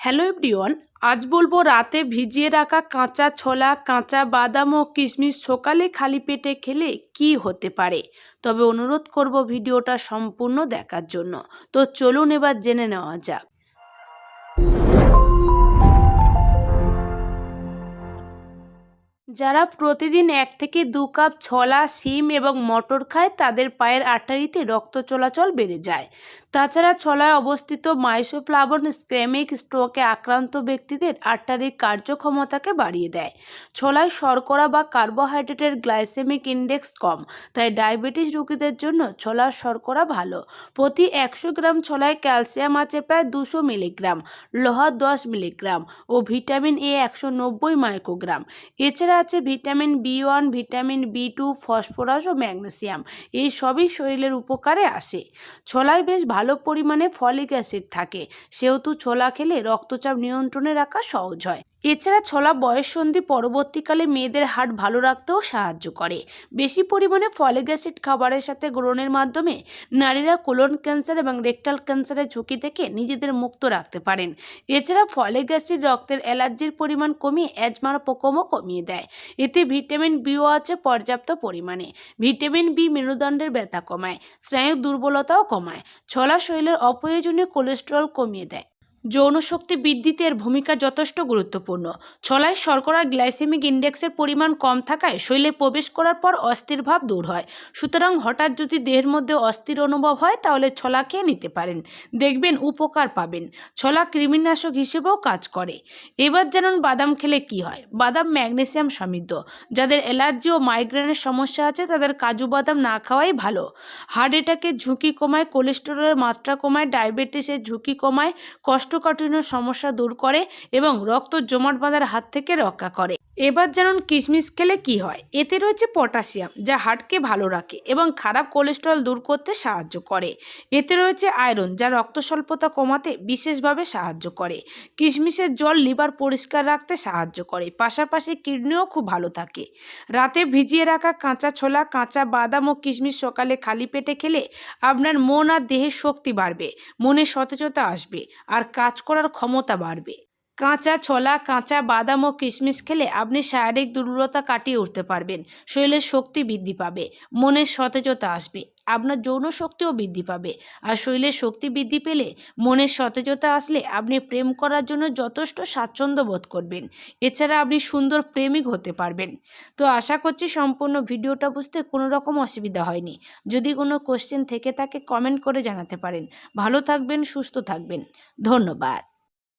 Hello everyone, আজ বলব রাতে ভিজিয়ে রাখা কাঁচা ছোলা, কাঁচা বাদাম ও কিশমিশ সকালে খালি পেটে খেলে কি হতে পারে? তবে অনুরোধ করব ভিডিওটা সম্পূর্ণ দেখার জন্য। তো চলুন এবার জেনে নেওয়া যাক। যারা প্রতিদিন এক থেকে দু কাপ ছোলা, শিম এবং মটর খায়, তাদের পায়ের আর্টারিতে রক্ত চলাচল বেড়ে যায়। তাছাড়া ছলায় অবস্থিত মাইসোফ্লাভন স্ক্রেমিক স্ট্রোকে আক্রান্ত ব্যক্তিদের আর্টারিক কার্যক্ষমতাকে বাড়িয়ে দেয়। ছোলায় শর্করা বা কার্বোহাইড্রেটের গ্লাইসেমিক ইন্ডেক্স কম, তাই ডায়াবেটিস রোগীদের জন্য ছোলার শর্করা ভালো। প্রতি একশো গ্রাম ছোলায় ক্যালসিয়াম আছে প্রায় দুশো মিলিগ্রাম, লোহা দশ মিলিগ্রাম ও ভিটামিন এ একশো নব্বই মাইক্রোগ্রাম। এছাড়া আছে vitamin B one, vitamin B two, phosphorus ও ম্যাগনেসিয়াম। এই সবই শরীরের উপকারে আসে। ছোলায় বেশ ভালো পরিমাণে ফলিক অ্যাসিড থাকে। সেহেতু ছোলা খেলে রক্তচাপ নিয়ন্ত্রণে রাখা সহজ হয়। এছাড়া ছোলা বয়ঃসন্ধি পরবর্তীকালে মেয়েদের হার্ট ভালো রাখতেও সাহায্য করে। বেশি পরিমাণে ফলিক অ্যাসিড খাবারের সাথে গ্রহণের মাধ্যমে নারীরা কোলন ক্যান্সার এবং রেকটাল ক্যান্সারের ঝুঁকি থেকে নিজেদের মুক্ত রাখতে পারেন। এছাড়া ফলিক অ্যাসিড রক্তের অ্যালার্জির পরিমাণ কমিয়ে অ্যাজমার প্রকমও কমিয়ে দেয়। এতে ভিটামিন বিও আছে পর্যাপ্ত পরিমাণে। ভিটামিন বি মেরুদণ্ডের ব্যথা কমায় স্নায়ু দুর্বলতাও কমায়। ছলা শরীরের অপ্রয়োজনীয় কোলেস্ট্রল কমিয়ে দেয়। যৌন শক্তি বৃদ্ধিতে এর ভূমিকা যথেষ্ট গুরুত্বপূর্ণ। ছলায় শর্করা গ্লাইসেমিক ইন্ডেক্সের পরিমাণ কম থাকায় শরীরে প্রবেশ করার পর অস্থির ভাব দূর হয়। সুতরাং হঠাৎ যদি দেহের মধ্যে অস্থির অনুভব হয়, তাহলে ছলা খেয়ে নিতে পারেন। দেখবেন উপকার পাবেন। ছলা কৃমিনাশক হিসেবেও কাজ করে। এবার জানুন বাদাম খেলে কি হয়। বাদাম ম্যাগনেসিয়াম সমৃদ্ধ। যাদের অ্যালার্জি ও মাইগ্রেনের সমস্যা আছে, তাদের কাজু বাদাম না খাওয়াই ভালো। হার্ট অ্যাটাকের ঝুঁকি কমায়, কোলেস্টেরলের মাত্রা কমায়, ডায়াবেটিসের ঝুঁকি কমায় কোষ্ঠকাঠিন্য সমস্যা দূর করে এবং রক্ত জমাট বাঁধার হাত থেকে রক্ষা করে। এবার যেমন কিশমিশ খেলে কি হয়। এতে রয়েছে পটাশিয়াম, যা হার্টকে ভালো রাখে এবং খারাপ কোলেস্ট্রল দূর করতে সাহায্য করে। এতে রয়েছে আয়রন, যা রক্ত স্বল্পতা কমাতে বিশেষভাবে সাহায্য করে। কিশমিশের জল লিভার পরিষ্কার রাখতে সাহায্য করে, পাশাপাশি কিডনিও খুব ভালো থাকে। রাতে ভিজিয়ে রাখা কাঁচা ছোলা, কাঁচা বাদাম ও কিশমিশ সকালে খালি পেটে খেলে আপনার মন আর দেহের শক্তি বাড়বে, মনে সতেজতা আসবে। আর কাজ করার ক্ষমতা বাড়বে। কাঁচা ছোলা, কাঁচা বাদাম ও কিশমিশ খেলে আপনি শারীরিক দুর্বলতা কাটিয়ে উঠতে পারবেন। শরীরের শক্তি বৃদ্ধি পাবে, মনের সতেজতা আসবে, আপনার যৌন শক্তিও বৃদ্ধি পাবে। আর শরীরের শক্তি বৃদ্ধি পেলে মনের সতেজতা আসলে আপনি প্রেম করার জন্য যথেষ্ট স্বাচ্ছন্দ্য বোধ করবেন। এছাড়া আপনি সুন্দর প্রেমিক হতে পারবেন। তো আশা করছি সম্পূর্ণ ভিডিওটা বুঝতে কোনো রকম অসুবিধা হয়নি। যদি কোনো কোশ্চেন থেকে থাকে কমেন্ট করে জানাতে পারেন। ভালো থাকবেন, সুস্থ থাকবেন। ধন্যবাদ।